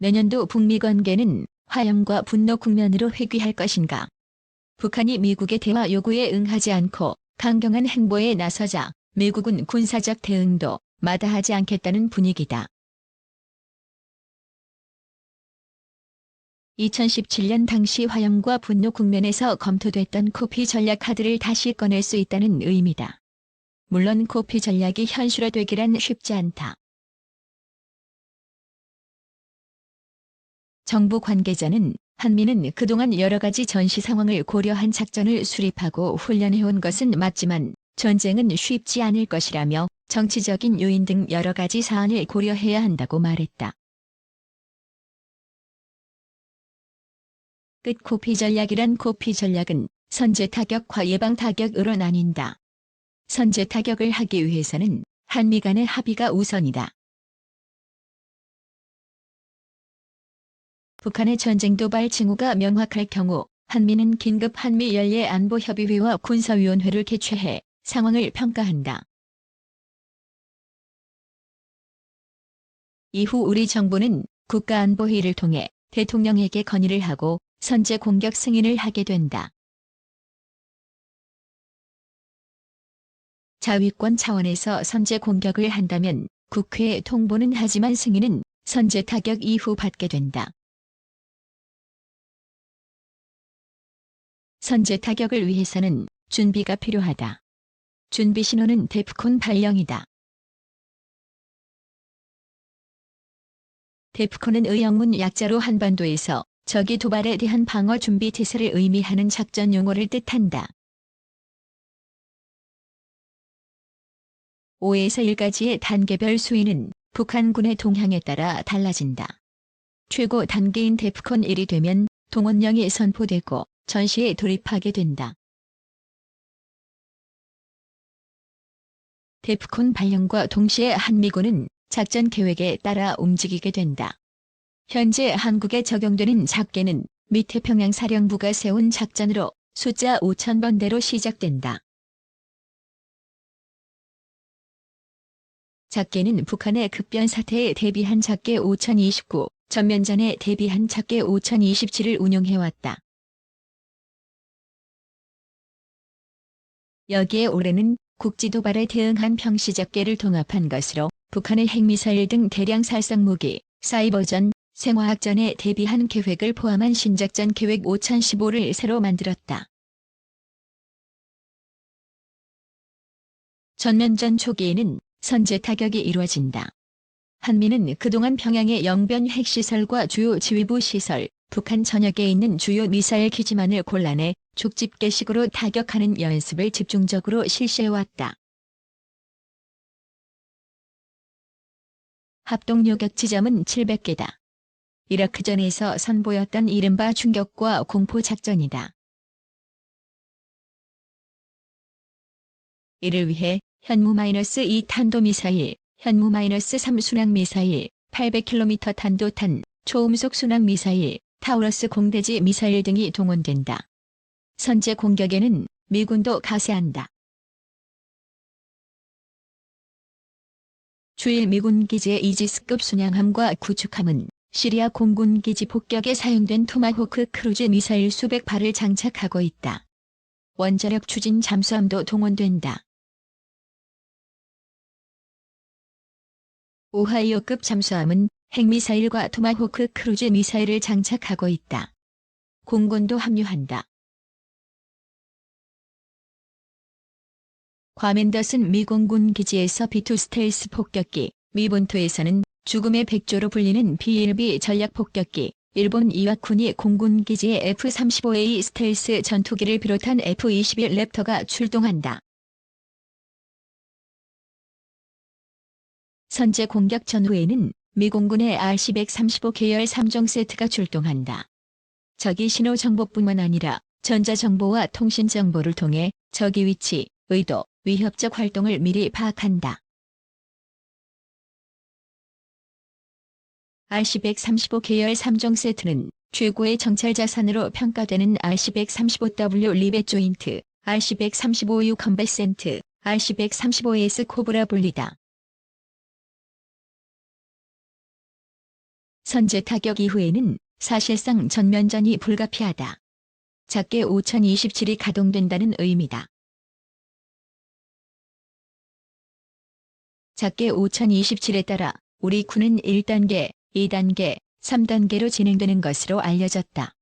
내년도 북미 관계는 화염과 분노 국면으로 회귀할 것인가? 북한이 미국의 대화 요구에 응하지 않고 강경한 행보에 나서자 미국은 군사적 대응도 마다하지 않겠다는 분위기다. 2017년 당시 화염과 분노 국면에서 검토됐던 코피 전략 카드를 다시 꺼낼 수 있다는 의미다. 물론 코피 전략이 현실화되기란 쉽지 않다. 정부 관계자는 한미는 그동안 여러 가지 전시 상황을 고려한 작전을 수립하고 훈련해온 것은 맞지만 전쟁은 쉽지 않을 것이라며 정치적인 요인 등 여러 가지 사안을 고려해야 한다고 말했다. 끝 코피 전략이란 코피 전략은 선제 타격과 예방 타격으로 나뉜다. 선제 타격을 하기 위해서는 한미 간의 합의가 우선이다. 북한의 전쟁 도발 징후가 명확할 경우 한미는 긴급 한미 연례 안보협의회와 군사위원회를 개최해 상황을 평가한다. 이후 우리 정부는 국가안보회의를 통해 대통령에게 건의를 하고 선제 공격 승인을 하게 된다. 자위권 차원에서 선제 공격을 한다면 국회에 통보는 하지만 승인은 선제 타격 이후 받게 된다. 선제 타격을 위해서는 준비가 필요하다. 준비 신호는 데프콘 발령이다. 데프콘은 의영문 약자로 한반도에서 적이 도발에 대한 방어 준비 태세를 의미하는 작전 용어를 뜻한다. 5에서 1까지의 단계별 수위는 북한군의 동향에 따라 달라진다. 최고 단계인 데프콘 1이 되면 동원령이 선포되고 전시에 돌입하게 된다. 데프콘 발령과 동시에 한미군은 작전 계획에 따라 움직이게 된다. 현재 한국에 적용되는 작계는 미태평양 사령부가 세운 작전으로 숫자 5천번대로 시작된다. 작계는 북한의 급변 사태에 대비한 작계 5029, 전면전에 대비한 작계 5027을 운용해왔다. 여기에 올해는 국지 도발에 대응한 평시작계를 통합한 것으로 북한의 핵미사일 등 대량 살상 무기, 사이버전, 생화학전에 대비한 계획을 포함한 신작전 계획 5015를 새로 만들었다. 전면전 초기에는 선제 타격이 이루어진다. 한미는 그동안 평양의 영변 핵시설과 주요 지휘부 시설, 북한 전역에 있는 주요 미사일 기지만을 골라내 족집게식으로 타격하는 연습을 집중적으로 실시해왔다. 합동 요격 지점은 700개다. 이라크전에서 선보였던 이른바 충격과 공포 작전이다. 이를 위해 현무-2 탄도미사일, 현무-3 순항미사일, 800km 탄도탄, 초음속 순항미사일, 타우러스 공대지 미사일 등이 동원된다. 선제 공격에는 미군도 가세한다. 주일 미군 기지의 이지스급 순양함과 구축함은 시리아 공군 기지 폭격에 사용된 토마호크 크루즈 미사일 수백 발을 장착하고 있다. 원자력 추진 잠수함도 동원된다. 오하이오급 잠수함은 핵미사일과 토마호크 크루즈 미사일을 장착하고 있다. 공군도 합류한다. 과멘더슨 미 공군 기지에서 B2 스텔스 폭격기, 미 본토에서는 죽음의 백조로 불리는 B-1B 전략 폭격기, 일본 이와쿠니 공군 기지의 F-35A 스텔스 전투기를 비롯한 F-21 랩터가 출동한다. 선제 공격 전후에는 미 공군의 RC-135 계열 3종 세트가 출동한다. 적이 신호 정보뿐만 아니라 전자정보와 통신정보를 통해 적의 위치, 의도, 위협적 활동을 미리 파악한다. RC-135 계열 3종 세트는 최고의 정찰 자산으로 평가되는 RC-135W 리벳 조인트, RC-135U 컴뱃 센트, RC-135S 코브라 분리다. 선제 타격 이후에는 사실상 전면전이 불가피하다. 작게 5027이 가동된다는 의미다. 작게 5027에 따라 우리 군은 1단계, 2단계, 3단계로 진행되는 것으로 알려졌다.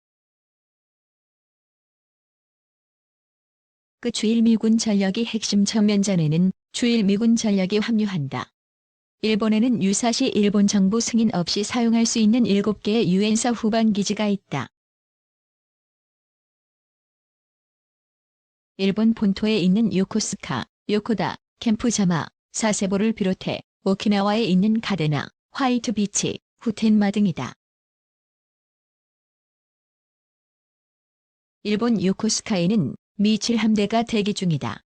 그 주일 미군 전력이 핵심 전면전에는 주일 미군 전력이 합류한다. 일본에는 유사시 일본 정부 승인 없이 사용할 수 있는 7개의 유엔사 후방 기지가 있다. 일본 본토에 있는 요코스카, 요코다, 캠프자마, 사세보를 비롯해 오키나와에 있는 가데나, 화이트 비치, 후텐마 등이다. 일본 요코스카에는 미 7함대가 대기 중이다.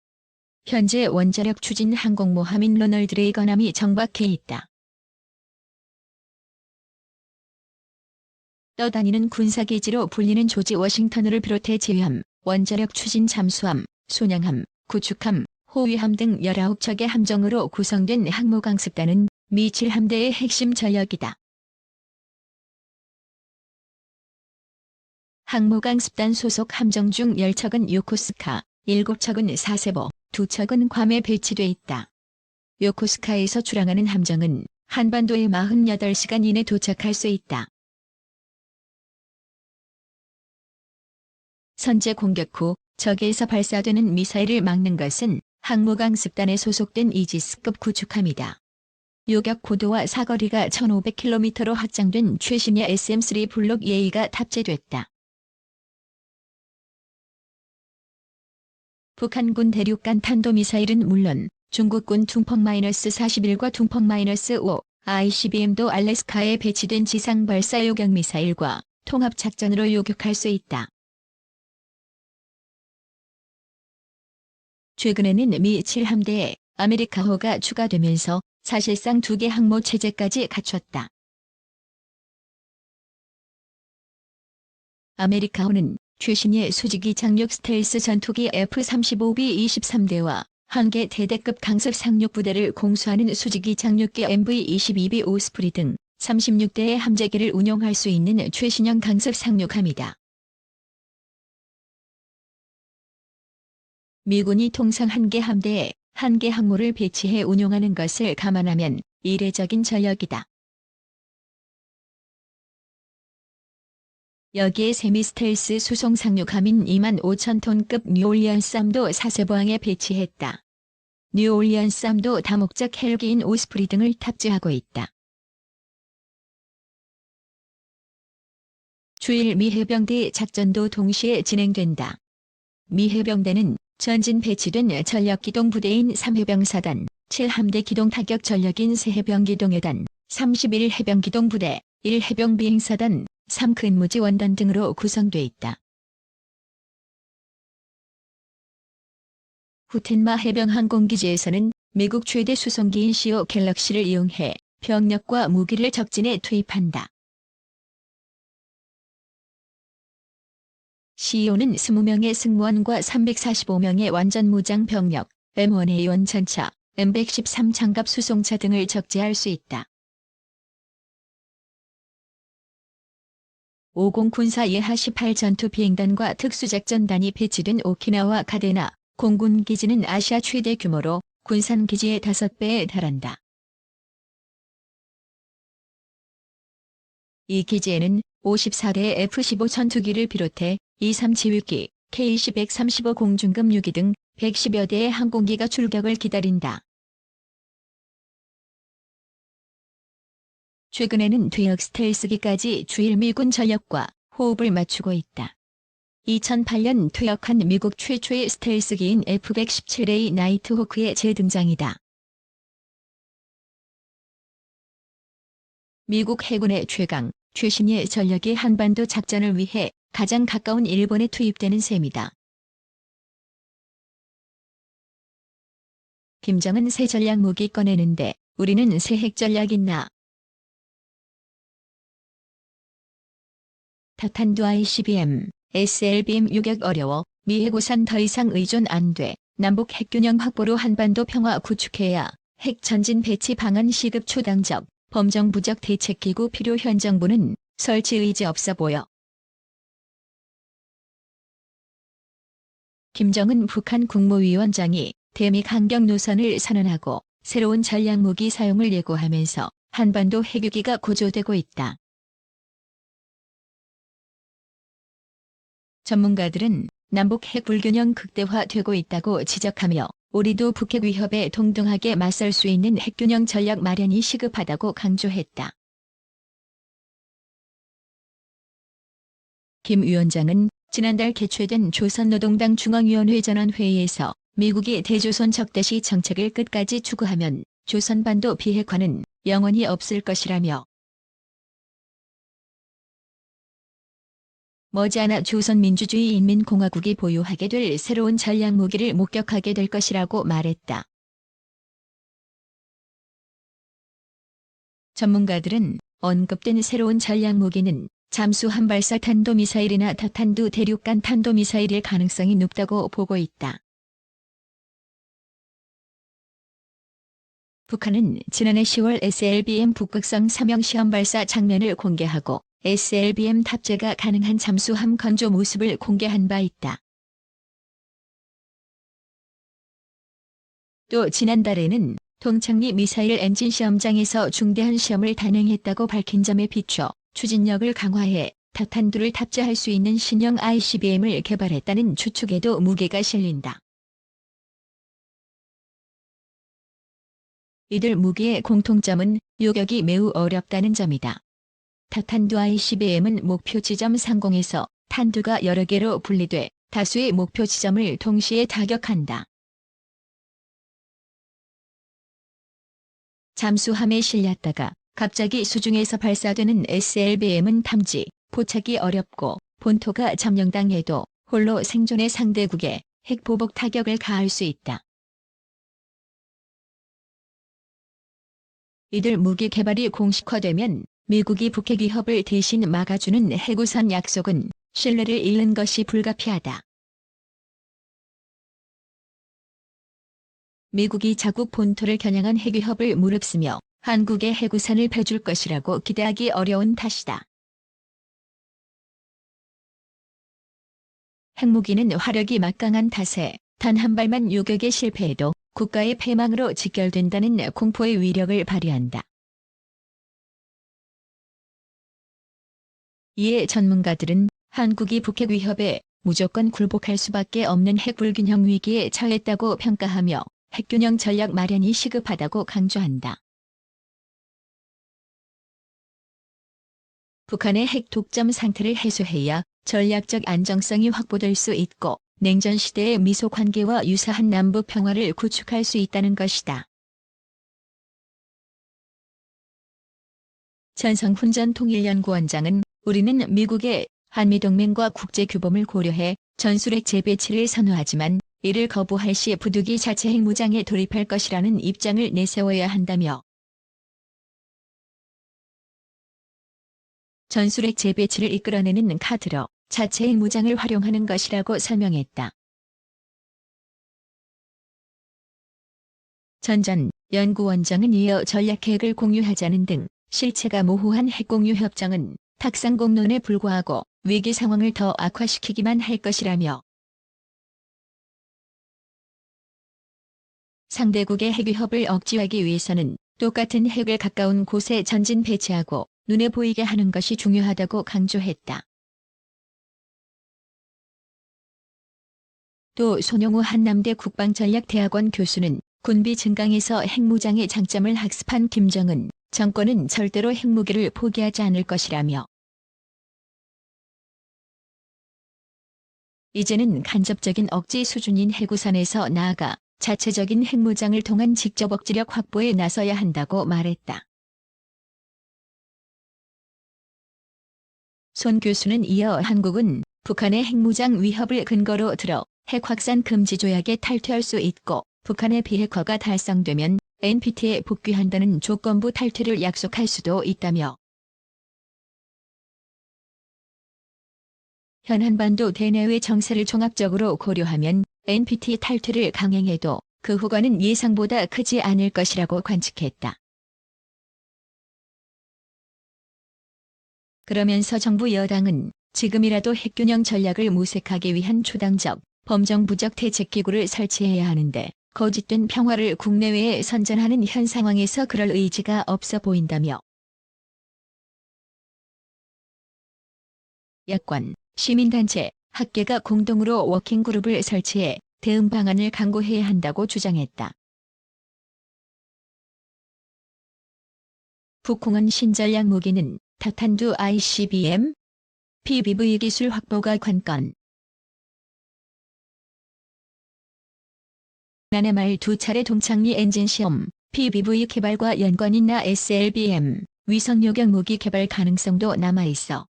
현재 원자력 추진 항공모함인 로널드 레이건함이 정박해 있다. 떠다니는 군사기지로 불리는 조지 워싱턴을 비롯해 제함, 원자력 추진 잠수함, 소냥함, 구축함, 호위함 등 19척의 함정으로 구성된 항모강습단은 미 7함대의 핵심 전력이다. 항모강습단 소속 함정 중 10척은 요코스카, 7척은 사세보, 2척은 괌에 배치돼 있다. 요코스카에서 출항하는 함정은 한반도에 48시간 이내 도착할 수 있다. 선제 공격 후 적에서 발사되는 미사일을 막는 것은 항모강습단에 소속된 이지스급 구축함이다. 요격 고도와 사거리가 1500km로 확장된 최신의 SM-3 블록 예의가 탑재됐다. 북한군 대륙간 탄도미사일은 물론 중국군 둥펑-41과 둥펑-5 ICBM도 알래스카에 배치된 지상 발사 요격 미사일과 통합 작전으로 요격할 수 있다. 최근에는 미 7함대에 아메리카호가 추가되면서 사실상 두 개 항모 체제까지 갖췄다. 아메리카호는 최신의 수직이 착륙 스텔스 전투기 F-35B 23대와 한개 대대급 강습 상륙 부대를 공수하는 수직이 착륙기 MV-22B 오스프리 등 36대의 함재기를 운용할 수 있는 최신형 강습 상륙함이다. 미군이 통상 한 개 함대에 한 개 항모를 배치해 운용하는 것을 감안하면 이례적인 전력이다. 여기에 세미스텔스 수송 상륙함인 2만 5천 톤급 뉴올리언스함도 사세보항에 배치했다. 뉴올리언스함도 다목적 헬기인 오스프리 등을 탑재하고 있다. 주일 미 해병대 작전도 동시에 진행된다. 미 해병대는 전진 배치된 전력기동 부대인 3해병사단, 7함대 기동 타격 전력인 3해병기동여단, 31해병기동부대, 1해병비행사단, 3근무지 원단 등으로 구성돼 있다. 후텐마 해병 항공기지에서는 미국 최대 수송기인 시오 갤럭시를 이용해 병력과 무기를 적진에 투입한다. CEO는 20명의 승무원과 345명의 완전 무장 병력, M1A1 전차, M113 장갑 수송차 등을 적재할 수 있다. 50 군사 예하 18 전투 비행단과 특수작전단이 배치된 오키나와 가데나 공군 기지는 아시아 최대 규모로 군산 기지의 5배에 달한다. 이 기지에는 54대 F-15 전투기를 비롯해 23 지휘기, K-135 공중급 6기 등 110여 대의 항공기가 출격을 기다린다. 최근에는 퇴역 스텔스기까지 주일 미군 전력과 호흡을 맞추고 있다. 2008년 퇴역한 미국 최초의 스텔스기인 F-117A 나이트호크의 재등장이다. 미국 해군의 최강, 최신의 전력이 한반도 작전을 위해 가장 가까운 일본에 투입되는 셈이다. 김정은 새 전략 무기 꺼내는데 우리는 새 핵 전략 있나? 타탄두 ICBM, SLBM 유격 어려워 미 해구산 더 이상 의존 안 돼. 남북 핵균형 확보로 한반도 평화 구축해야 핵 전진 배치 방안 시급 초당적 범정부적 대책기구 필요 현 정부는 설치 의지 없어 보여. 김정은 북한 국무위원장이 대미 강경 노선을 선언하고 새로운 전략 무기 사용을 예고하면서 한반도 핵위기가 고조되고 있다. 전문가들은 남북 핵 불균형 극대화되고 있다고 지적하며 우리도 북핵 위협에 동등하게 맞설 수 있는 핵균형 전략 마련이 시급하다고 강조했다. 김 위원장은 지난달 개최된 조선노동당 중앙위원회 전원회의에서 미국이 대조선 적대시 정책을 끝까지 추구하면 조선반도 비핵화는 영원히 없을 것이라며 머지않아 조선민주주의 인민공화국이 보유하게 될 새로운 전략 무기를 목격하게 될 것이라고 말했다. 전문가들은 언급된 새로운 전략 무기는 잠수함 발사 탄도미사일이나 다탄두 대륙간 탄도미사일일 가능성이 높다고 보고 있다. 북한은 지난해 10월 SLBM 북극성 삼형 시험 발사 장면을 공개하고 SLBM 탑재가 가능한 잠수함 건조 모습을 공개한 바 있다. 또 지난달에는 동창리 미사일 엔진 시험장에서 중대한 시험을 단행했다고 밝힌 점에 비춰 추진력을 강화해 다탄두를 탑재할 수 있는 신형 ICBM을 개발했다는 추측에도 무게가 실린다. 이들 무기의 공통점은 요격이 매우 어렵다는 점이다. 타탄두 ICBM은 목표 지점 상공에서 탄두가 여러 개로 분리돼 다수의 목표 지점을 동시에 타격한다. 잠수함에 실렸다가 갑자기 수중에서 발사되는 SLBM은 탐지, 포착이 어렵고 본토가 점령당해도 홀로 생존의 상대국에 핵보복 타격을 가할 수 있다. 이들 무기 개발이 공식화되면 미국이 북핵 위협을 대신 막아주는 해구선 약속은 신뢰를 잃는 것이 불가피하다. 미국이 자국 본토를 겨냥한 핵위협을 무릅쓰며 한국의 해구산을 펴줄 것이라고 기대하기 어려운 탓이다. 핵무기는 화력이 막강한 탓에 단 한 발만 요격에 실패해도 국가의 패망으로 직결된다는 공포의 위력을 발휘한다. 이에 전문가들은 한국이 북핵 위협에 무조건 굴복할 수밖에 없는 핵불균형 위기에 처했다고 평가하며 핵균형 전략 마련이 시급하다고 강조한다. 북한의 핵 독점 상태를 해소해야 전략적 안정성이 확보될 수 있고 냉전 시대의 미소 관계와 유사한 남북 평화를 구축할 수 있다는 것이다. 전성훈 전 통일연구원장은 우리는 미국의 한미동맹과 국제규범을 고려해 전술핵 재배치를 선호하지만 이를 거부할 시 부득이 자체 핵무장에 돌입할 것이라는 입장을 내세워야 한다며 전술핵 재배치를 이끌어내는 카드로 자체 핵무장을 활용하는 것이라고 설명했다. 전전 연구원장은 이어 전략핵을 공유하자는 등 실체가 모호한 핵공유 협정은 탁상공론에 불과하고 위기 상황을 더 악화시키기만 할 것이라며 상대국의 핵 위협을 억지하기 위해서는 똑같은 핵을 가까운 곳에 전진 배치하고 눈에 보이게 하는 것이 중요하다고 강조했다. 또 손용우 한남대 국방전략대학원 교수는 군비 증강에서 핵무장의 장점을 학습한 김정은 정권은 절대로 핵무기를 포기하지 않을 것이라며 이제는 간접적인 억지 수준인 해구선에서 나아가 자체적인 핵무장을 통한 직접 억지력 확보에 나서야 한다고 말했다. 손 교수는 이어 한국은 북한의 핵무장 위협을 근거로 들어 핵 확산 금지 조약에 탈퇴할 수 있고 북한의 비핵화가 달성되면 NPT에 복귀한다는 조건부 탈퇴를 약속할 수도 있다며 현 한반도 대내외 정세를 종합적으로 고려하면 NPT 탈퇴를 강행해도 그 후과는 예상보다 크지 않을 것이라고 관측했다. 그러면서 정부 여당은 지금이라도 핵균형 전략을 모색하기 위한 초당적, 범정부적 대책기구를 설치해야 하는데 거짓된 평화를 국내외에 선전하는 현 상황에서 그럴 의지가 없어 보인다며 야권, 시민단체, 학계가 공동으로 워킹그룹을 설치해 대응 방안을 강구해야 한다고 주장했다. 북홍은 신전략 무기는 타탄두 ICBM, PBV 기술 확보가 관건. 지난해 말두 차례 동창리 엔진 시험, PBV 개발과 연관 있나 SLBM, 위성 요격 무기 개발 가능성도 남아있어.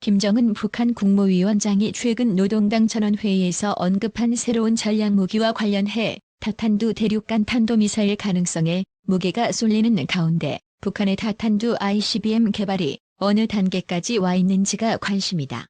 김정은 북한 국무위원장이 최근 노동당 전원회의에서 언급한 새로운 전략 무기와 관련해 타탄두 대륙간 탄도미사일 가능성에 무게가 쏠리는 가운데 북한의 타탄두 ICBM 개발이 어느 단계까지 와 있는지가 관심이다.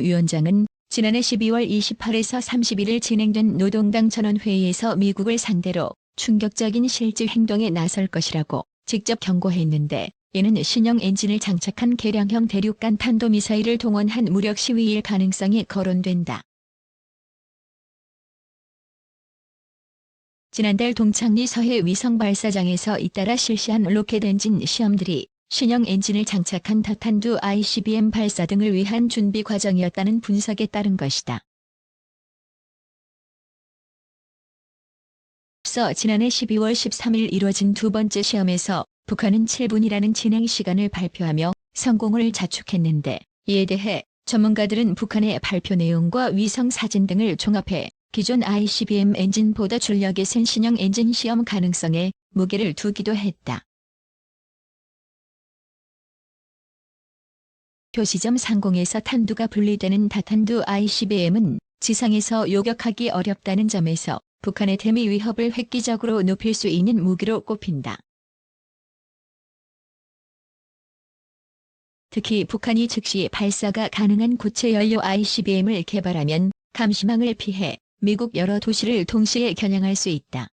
위원장은 지난해 12월 28에서 31일 진행된 노동당 전원회의에서 미국을 상대로 충격적인 실질 행동에 나설 것이라고 직접 경고했는데 이는 신형 엔진을 장착한 개량형 대륙간 탄도미사일을 동원한 무력 시위일 가능성이 거론된다. 지난달 동창리 서해 위성 발사장에서 잇따라 실시한 로켓 엔진 시험들이 신형 엔진을 장착한 타탄두 ICBM 발사 등을 위한 준비 과정이었다는 분석에 따른 것이다. 앞서 지난해 12월 13일 이뤄진 두 번째 시험에서 북한은 7분이라는 진행 시간을 발표하며 성공을 자축했는데 이에 대해 전문가들은 북한의 발표 내용과 위성 사진 등을 종합해 기존 ICBM 엔진보다 출력이 센 신형 엔진 시험 가능성에 무게를 두기도 했다. 표시점 상공에서 탄두가 분리되는 다탄두 ICBM은 지상에서 요격하기 어렵다는 점에서 북한의 대미 위협을 획기적으로 높일 수 있는 무기로 꼽힌다. 특히 북한이 즉시 발사가 가능한 고체 연료 ICBM을 개발하면 감시망을 피해 미국 여러 도시를 동시에 겨냥할 수 있다.